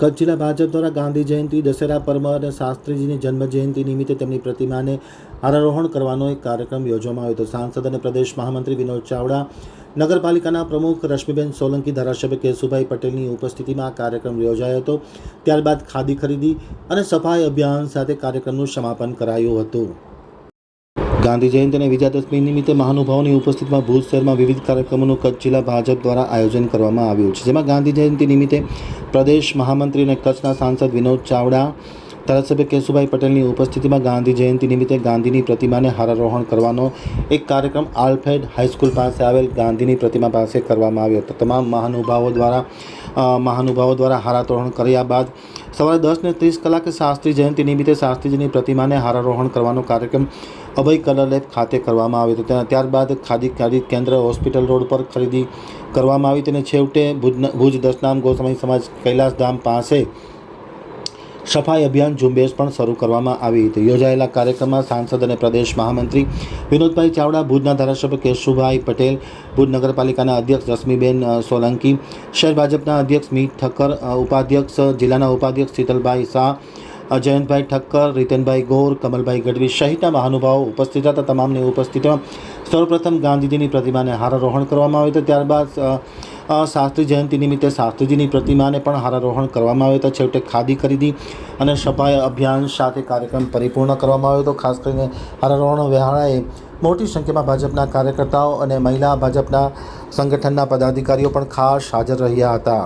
કચ્છ જિલ્લા ભાજપ દ્વારા ગાંધી જયંતિ, દશેરા પર્વ અને શાસ્ત્રીજીની જન્મ જયંતિ નિમિત્તે તેમની પ્રતિમાને હારારોહણ કરવાનો એક કાર્યક્રમ યોજવામાં આવ્યો હતો. સાંસદ અને પ્રદેશ મહામંત્રી વિનોદ ચાવડા, નગરપાલિકાના પ્રમુખ રશ્મિબેન સોલંકી, ધારાસભ્ય કેશુભાઈ પટેલની ઉપસ્થિતિમાં આ કાર્યક્રમ યોજાયો હતો. ત્યારબાદ ખાદી ખરીદી અને સફાઈ અભિયાન સાથે કાર્યક્રમનું સમાપન કરાયું હતું. ગાંધી જયંતિ અને વિજયાદશમી નિમિત્તે મહાનુભાવોની ઉપસ્થિતિમાં ભુજ શહેરમાં વિવિધ કાર્યક્રમોનું કચ્છ જિલ્લા ભાજપ દ્વારા આયોજન કરવામાં આવ્યું છે. જેમાં ગાંધી જયંતિ નિમિત્તે પ્રદેશ મહામંત્રી અને કચ્છના સાંસદ વિનોદ ચાવડા ધારાસભ્ય કેશુભાઈ પટેલની ઉપસ્થિતિમાં ગાંધી જયંતિ નિમિત્તે ગાંધીની પ્રતિમાને હારારોહણ કરવાનો એક કાર્યક્રમ આલ્ફેડ હાઈસ્કૂલ પાસે આવેલ ગાંધીની પ્રતિમા પાસે કરવામાં આવ્યો હતો. તમામ મહાનુભાવો દ્વારા મહાનુભાવો દ્વારા હારારોહણ કર્યા બાદ સવારે દસ ને ત્રીસ કલાકે શાસ્ત્રી જયંતિ નિમિત્તે શાસ્ત્રીજીની પ્રતિમાને હારારોહણ કરવાનો કાર્યક્રમ અભય કલર લેબ ખાતે કરવામાં આવ્યો હતો. ત્યાં, ત્યારબાદ ખાદી ખાદી કેન્દ્ર હોસ્પિટલ રોડ પર ખરીદી કરવામાં આવી. તેને છેવટે ભુજ ભુજ દશનામ ગોસ્વામી સમાજ કૈલાસધામ પાસે સફાઈ અભિયાન ઝુંબેશ પણ શરૂ કરવામાં આવી હતી. યોજાયેલા કાર્યક્રમમાં સાંસદ અને પ્રદેશ મહામંત્રી વિનોદભાઈ ચાવડા, ભુજના ધારાસભ્ય કેશુભાઈ પટેલ, ભુજ નગરપાલિકાના અધ્યક્ષ રશ્મિબેન સોલંકી, શહેર ભાજપના અધ્યક્ષ મી. ઠક્કર ઉપાધ્યક્ષ, જિલ્લાના ઉપાધ્યક્ષ શીતલભાઈ શાહ જયંતભાઈ ઠક્કર, રીતનભાઈ ગોર, કમલભાઈ ગઢવી સહિતના મહાનુભાવો ઉપસ્થિત હતા. તમામની ઉપસ્થિતિમાં સૌપ્રથમ ગાંધીજીની પ્રતિમાને હારારોહણ કરવામાં આવ્યું હતું. ત્યારબાદ શાસ્ત્રી જયંતિ નિમિત્તે શાસ્ત્રીજીની પ્રતિમાને પણ હારારોહણ કરવામાં આવ્યો હતો છેવટે ખાદી ખરીદી અને સફાઈ અભિયાન સાથે કાર્યક્રમ પરિપૂર્ણ કરવામાં આવ્યો હતો. ખાસ કરીને હારારોહણ વેહાળાએ મોટી સંખ્યામાં ભાજપના કાર્યકર્તાઓ અને મહિલા ભાજપના સંગઠનના પદાધિકારીઓ પણ ખાસ હાજર રહ્યા હતા.